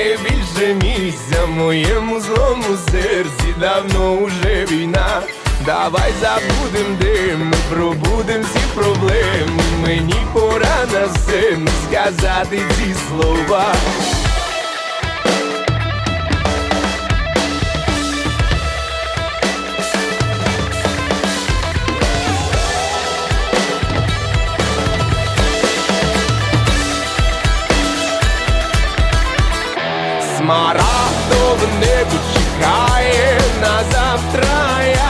немає більше місця моєму злому серці. Давно уже війна. Давай забудем дим, ми пробудем всі проблеми. Мені пора на син сказати ці слова Смарагдове небо чекає на завтра.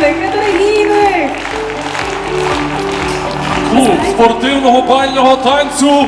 незламних, енергійних. Клуб спортивного бального танцю